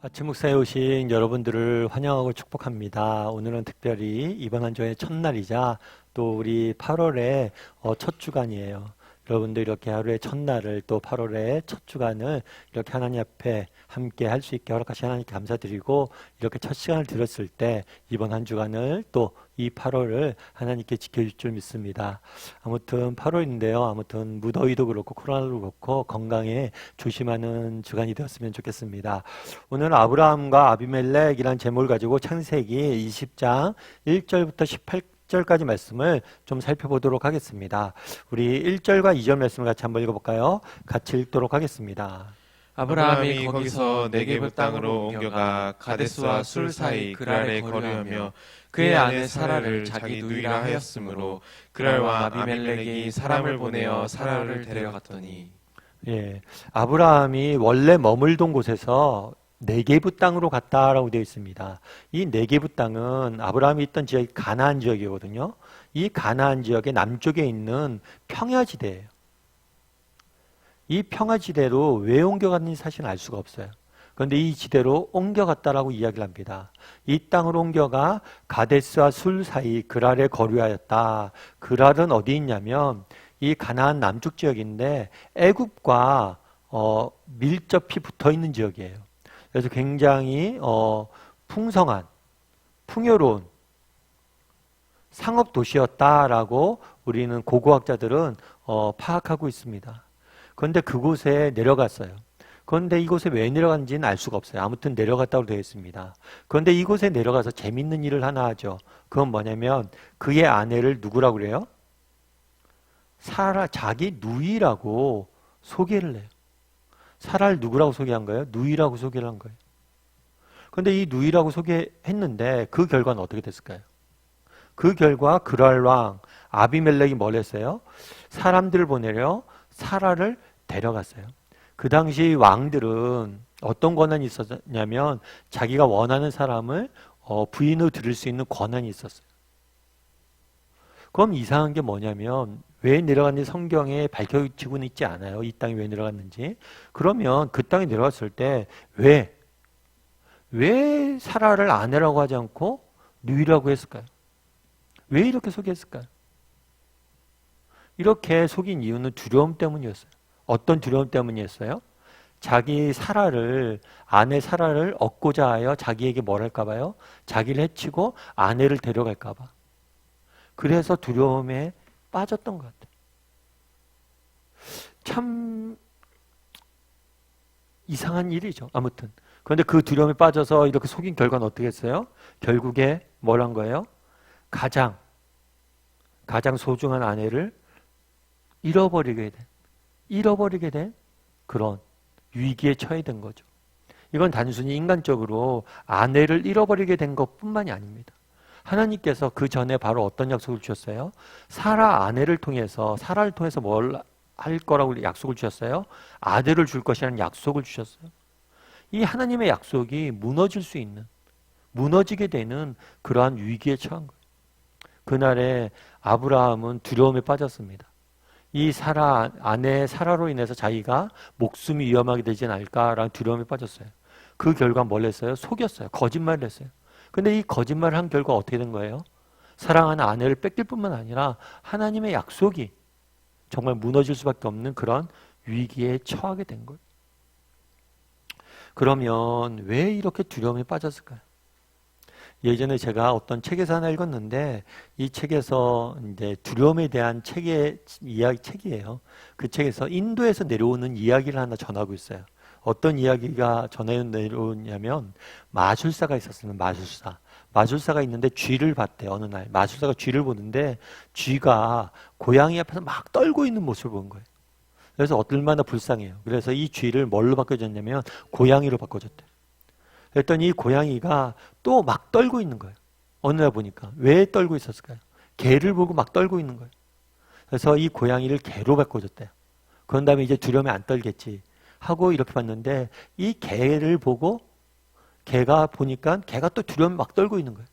아침 목사에 오신 여러분들을 환영하고 축복합니다. 오늘은 특별히 이번 한 주의 첫날이자 또 우리 8월의 어, 첫 주간이에요. 여러분들 이렇게 하루의 첫날을 또 8월의 첫 주간을 이렇게 하나님 앞에 함께 할 수 있게 허락하신 하나님께 감사드리고 이렇게 첫 시간을 들었을 때 이번 한 주간을 또 이 8월을 하나님께 지켜줄 줄 믿습니다. 아무튼 8월인데요. 아무튼 무더위도 그렇고 코로나도 그렇고 건강에 조심하는 주간이 되었으면 좋겠습니다. 오늘 아브라함과 아비멜렉이라는 제목을 가지고 창세기 20장 1절부터 18 절까지 말씀을 좀 살펴보도록 하겠습니다. 우리 1절과 2절 말씀을 같이 한번 읽어볼까요? 같이 읽도록 하겠습니다. 아브라함이 거기서 네게브 땅으로 옮겨가 가데스와 술 사이 그랄에 거류하며 그의 아내 사라를 자기 누이라 하였으므로 그랄과 아비멜렉이 사람을 보내어 사라를 데려갔더니 예, 아브라함이 원래 머물던 곳에서 네게부 땅으로 갔다라고 되어 있습니다. 이 네게부 땅은 아브라함이 있던 지역이 가나안 지역이거든요. 이 가나안 지역의 남쪽에 있는 평야 지대예요. 이 평야 지대로 왜 옮겨갔는지 사실은 알 수가 없어요. 그런데 이 지대로 옮겨갔다라고 이야기를 합니다. 이 땅으로 옮겨가 가데스와 술 사이 그랄에 거류하였다. 그랄은 어디 있냐면 이 가나안 남쪽 지역인데 애굽과 어, 밀접히 붙어 있는 지역이에요. 그래서 굉장히 어, 풍성한, 풍요로운 상업 도시였다라고 우리는 고고학자들은 어, 파악하고 있습니다. 그런데 그곳에 내려갔어요. 그런데 이곳에 왜 내려간지는 알 수가 없어요. 아무튼 내려갔다고 되어 있습니다. 그런데 이곳에 내려가서 재밌는 일을 하나 하죠. 그건 뭐냐면 그의 아내를 누구라고 그래요? 사라 자기 누이라고 소개를 해요. 사라를 누구라고 소개한 거예요? 누이라고 소개를 한 거예요. 그런데 이 누이라고 소개했는데 그 결과는 어떻게 됐을까요? 그 결과 그랄 왕 아비멜렉이 뭘 했어요? 사람들을 보내려 사라를 데려갔어요. 그 당시 왕들은 어떤 권한이 있었냐면 자기가 원하는 사람을 어, 부인으로 들을 수 있는 권한이 있었어요. 그럼 이상한 게 뭐냐면 왜 내려갔는지 성경에 밝혀지고는 있지 않아요. 이 땅에 왜 내려갔는지. 그러면 그 땅에 내려갔을 때 왜? 왜 사라를 아내라고 하지 않고 누이라고 했을까요? 왜 이렇게 소개했을까요? 이렇게 속인 이유는 두려움 때문이었어요. 어떤 두려움 때문이었어요? 자기 사라를 아내 사라를 얻고자 하여 자기에게 뭘 할까 봐요? 자기를 해치고 아내를 데려갈까 봐. 그래서 두려움에 빠졌던 것 같아요. 참 이상한 일이죠. 아무튼. 그런데 그 두려움에 빠져서 이렇게 속인 결과는 어떻게 했어요? 결국에 뭘 한 거예요? 가장 가장 소중한 아내를 잃어버리게 된 잃어버리게 된 그런 위기에 처해 된 거죠. 이건 단순히 인간적으로 아내를 잃어버리게 된 것뿐만이 아닙니다. 하나님께서 그 전에 바로 어떤 약속을 주셨어요? 사라 아내를 통해서 사라를 통해서 뭘 할 거라고 약속을 주셨어요? 아들을 줄 것이라는 약속을 주셨어요. 이 하나님의 약속이 무너질 수 있는 무너지게 되는 그러한 위기에 처한 거예요. 그날에 아브라함은 두려움에 빠졌습니다. 이 사라 아내 사라로 인해서 자기가 목숨이 위험하게 되지 않을까라는 두려움에 빠졌어요. 그 결과 뭘 했어요? 속였어요. 거짓말을 했어요. 근데 이 거짓말을 한 결과 어떻게 된 거예요? 사랑하는 아내를 뺏길 뿐만 아니라 하나님의 약속이 정말 무너질 수밖에 없는 그런 위기에 처하게 된 거예요. 그러면 왜 이렇게 두려움에 빠졌을까요? 예전에 제가 어떤 책에서 하나 읽었는데 이 책에서 이제 두려움에 대한 책의 이야기 책이에요. 그 책에서 인도에서 내려오는 이야기를 하나 전하고 있어요. 어떤 이야기가 전해 내려오냐면 마술사가 있었어요. 마술사. 마술사가 있는데 쥐를 봤대 어느 날. 마술사가 쥐를 보는데 쥐가 고양이 앞에서 막 떨고 있는 모습을 본 거예요. 그래서 얼마나 불쌍해요. 그래서 이 쥐를 뭘로 바꿔줬냐면 고양이로 바꿔줬대. 그랬더니 이 고양이가 또 막 떨고 있는 거예요. 어느 날 보니까 왜 떨고 있었을까요? 개를 보고 막 떨고 있는 거예요. 그래서 이 고양이를 개로 바꿔줬대요. 그런 다음에 이제 두려움에 안 떨겠지 하고 이렇게 봤는데 이 개를 보고 개가 보니까 개가 또 두려움에 막 떨고 있는 거예요.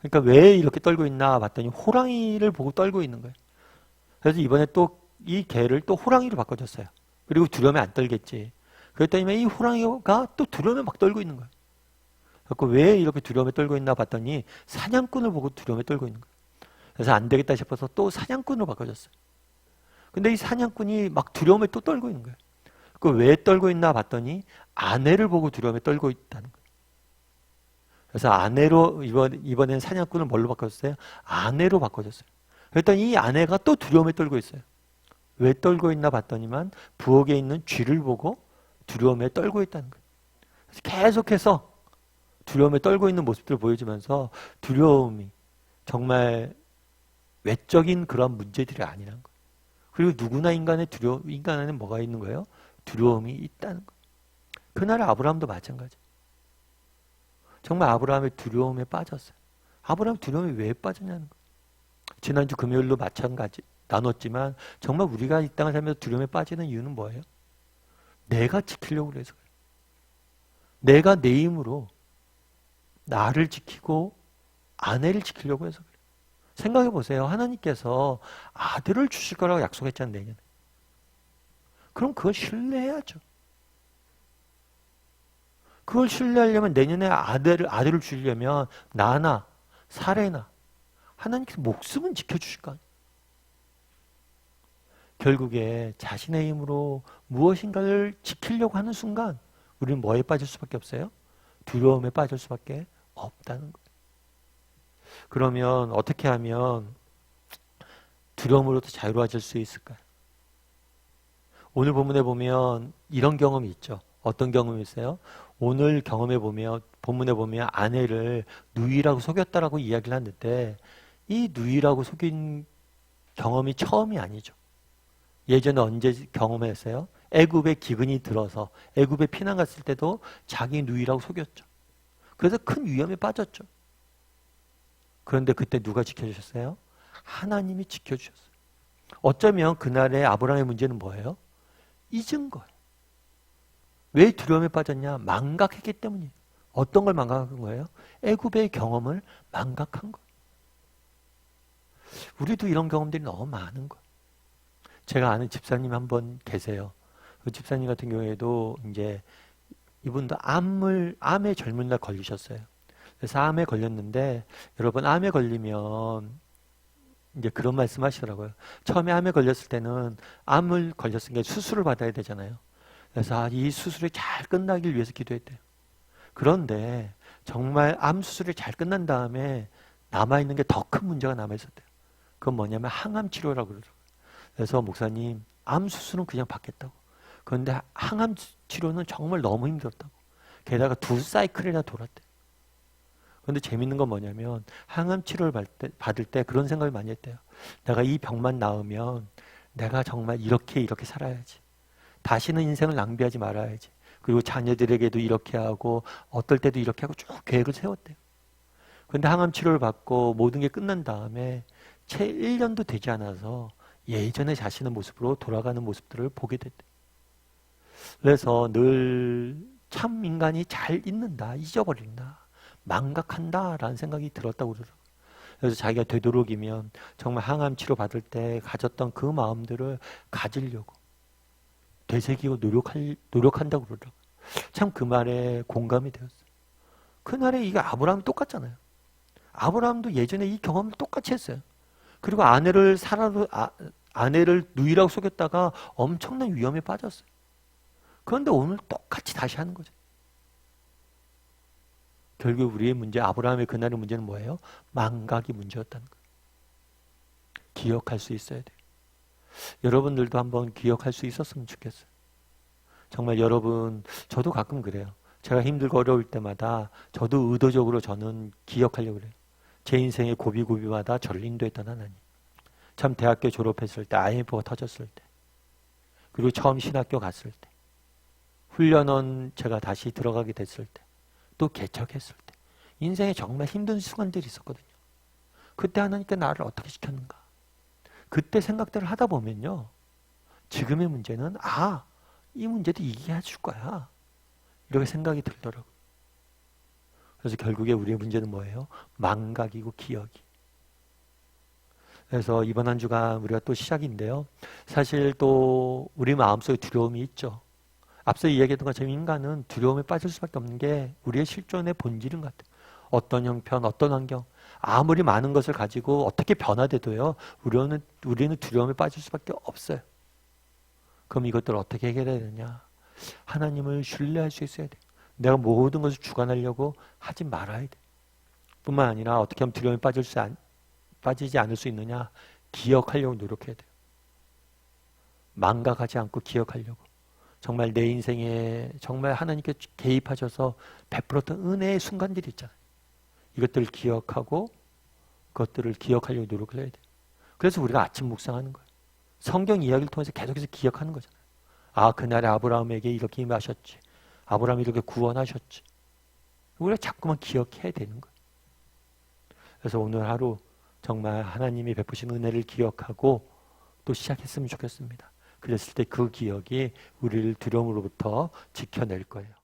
그러니까 왜 이렇게 떨고 있나 봤더니 호랑이를 보고 떨고 있는 거예요. 그래서 이번에 또 이 개를 또 호랑이로 바꿔줬어요. 그리고 두려움에 안 떨겠지. 그랬더니 이 호랑이가 또 두려움에 막 떨고 있는 거예요. 그래서 왜 이렇게 두려움에 떨고 있나 봤더니 사냥꾼을 보고 두려움에 떨고 있는 거예요. 그래서 안 되겠다 싶어서 또 사냥꾼으로 바꿔줬어요. 근데 이 사냥꾼이 막 두려움에 또 떨고 있는 거예요. 그 왜 떨고 있나 봤더니 아내를 보고 두려움에 떨고 있다는 거예요. 그래서 아내로 이번 이번엔 사냥꾼을 뭘로 바꿨어요? 아내로 바꿔줬어요. 그랬더니 이 아내가 또 두려움에 떨고 있어요. 왜 떨고 있나 봤더니만 부엌에 있는 쥐를 보고 두려움에 떨고 있다는 거예요. 그래서 계속해서 두려움에 떨고 있는 모습들을 보여주면서 두려움이 정말 외적인 그런 문제들이 아니라는 거예요. 그리고 누구나 인간의 두려움, 인간 안에 뭐가 있는 거예요? 두려움이 있다는 거예요. 그날 아브라함도 마찬가지. 정말 아브라함의 두려움에 빠졌어요. 아브라함 두려움에 왜 빠졌냐는 거예요. 지난주 금요일로 마찬가지 나눴지만 정말 우리가 이 땅을 살면서 두려움에 빠지는 이유는 뭐예요? 내가 지키려고 그래서. 내가 내 힘으로 나를 지키고 아내를 지키려고 해서 그래요. 생각해 보세요. 하나님께서 아들을 주실 거라고 약속했잖아요, 내년에. 그럼 그걸 신뢰해야죠. 그걸 신뢰하려면 내년에 아들을, 아들을 주려면 나나 사례나 하나님께서 목숨은 지켜주실 거 아니에요. 결국에 자신의 힘으로 무엇인가를 지키려고 하는 순간 우리는 뭐에 빠질 수밖에 없어요? 두려움에 빠질 수밖에 없다는 거예요. 그러면 어떻게 하면 두려움으로부터 자유로워질 수 있을까요? 오늘 본문에 보면 이런 경험이 있죠. 어떤 경험이 있어요? 오늘 경험에 보면 본문에 보면 아내를 누이라고 속였다라고 이야기를 하는데 이 누이라고 속인 경험이 처음이 아니죠. 예전에 언제 경험했어요? 애굽에 기근이 들어서 애굽에 피난 갔을 때도 자기 누이라고 속였죠. 그래서 큰 위험에 빠졌죠. 그런데 그때 누가 지켜주셨어요? 하나님이 지켜주셨어요. 어쩌면 그날의 아브라함의 문제는 뭐예요? 잊은 거예요. 왜 두려움에 빠졌냐? 망각했기 때문이에요. 어떤 걸 망각한 거예요? 애굽의 경험을 망각한 거예요. 우리도 이런 경험들이 너무 많은 거예요. 제가 아는 집사님 한 번 계세요. 그 집사님 같은 경우에도 이제 이분도 암을 암에 젊은 날 걸리셨어요. 그래서 암에 걸렸는데 여러분 암에 걸리면 이제 그런 말씀 하시더라고요. 처음에 암에 걸렸을 때는 암을 걸렸으니까 수술을 받아야 되잖아요. 그래서 아, 이 수술이 잘 끝나길 위해서 기도했대요. 그런데 정말 암 수술이 잘 끝난 다음에 남아있는 게 더 큰 문제가 남아있었대요. 그건 뭐냐면 항암 치료라고 그러더라고요. 그래서 목사님 암 수술은 그냥 받겠다고. 그런데 항암 치료는 정말 너무 힘들었다고. 게다가 두 사이클이나 돌았대. 그 런데 재밌는 건 뭐냐면 항암 치료를 받을 때, 받을 때 그런 생각을 많이 했대요. 내가 이 병만 나으면 내가 정말 이렇게 이렇게 살아야지. 다시는 인생을 낭비하지 말아야지. 그리고 자녀들에게도 이렇게 하고 어떨 때도 이렇게 하고 쭉 계획을 세웠대요. 그런데 항암 치료를 받고 모든 게 끝난 다음에 채 1년도 되지 않아서 예전의 자신의 모습으로 돌아가는 모습들을 보게 됐대. 그래서 늘 참 인간이 잘 잊는다, 잊어버린다, 망각한다라는 생각이 들었다고 그러더라고요. 그래서 자기가 되도록이면 정말 항암 치료 받을 때 가졌던 그 마음들을 가지려고 되새기고 노력할, 노력한다고 그러더라고요. 참 그 말에 공감이 되었어요. 그날에 이게 아브라함이 똑같잖아요. 아브라함도 예전에 이 경험을 똑같이 했어요. 그리고 아내를 사라로 아, 아내를 누이라고 속였다가 엄청난 위험에 빠졌어요. 그런데 오늘 똑같이 다시 하는 거죠. 결국 우리의 문제, 아브라함의 그날의 문제는 뭐예요? 망각이 문제였다는 거예요. 기억할 수 있어야 돼요. 여러분들도 한번 기억할 수 있었으면 좋겠어요. 정말 여러분, 저도 가끔 그래요. 제가 힘들고 어려울 때마다 저도 의도적으로 저는 기억하려고 그래요. 제 인생의 고비고비마다 저를 인도했던 하나님. 참 대학교 졸업했을 때, IMF가 터졌을 때, 그리고 처음 신학교 갔을 때, 훈련원 제가 다시 들어가게 됐을 때, 또 개척했을 때, 인생에 정말 힘든 순간들이 있었거든요. 그때 하나님께 나를 어떻게 시켰는가? 그때 생각들을 하다 보면요. 지금의 문제는, 아, 이 문제도 이게 해줄 거야. 이렇게 생각이 들더라고요. 그래서 결국에 우리의 문제는 뭐예요? 망각이고 기억이. 그래서 이번 한 주가 우리가 또 시작인데요. 사실 또 우리 마음속에 두려움이 있죠. 앞서 이야기했던 것처럼 인간은 두려움에 빠질 수밖에 없는 게 우리의 실존의 본질인 것 같아요. 어떤 형편, 어떤 환경, 아무리 많은 것을 가지고 어떻게 변화돼도요, 우리는, 우리는 두려움에 빠질 수밖에 없어요. 그럼 이것들을 어떻게 해결해야 되냐? 하나님을 신뢰할 수 있어야 돼요. 내가 모든 것을 주관하려고 하지 말아야 돼. 뿐만 아니라 어떻게 하면 두려움에 빠질 수 안, 빠지지 않을 수 있느냐? 기억하려고 노력해야 돼요. 망각하지 않고 기억하려고. 정말 내 인생에 정말 하나님께 개입하셔서 베풀었던 은혜의 순간들이 있잖아요. 이것들을 기억하고 그것들을 기억하려고 노력을 해야 돼요. 그래서 우리가 아침 묵상하는 거예요. 성경 이야기를 통해서 계속해서 기억하는 거잖아요. 아, 그날에 아브라함에게 이렇게 임하셨지. 아브라함이 이렇게 구원하셨지. 우리가 자꾸만 기억해야 되는 거예요. 그래서 오늘 하루 정말 하나님이 베푸신 은혜를 기억하고 또 시작했으면 좋겠습니다. 그랬을 때 그 기억이 우리를 두려움으로부터 지켜낼 거예요.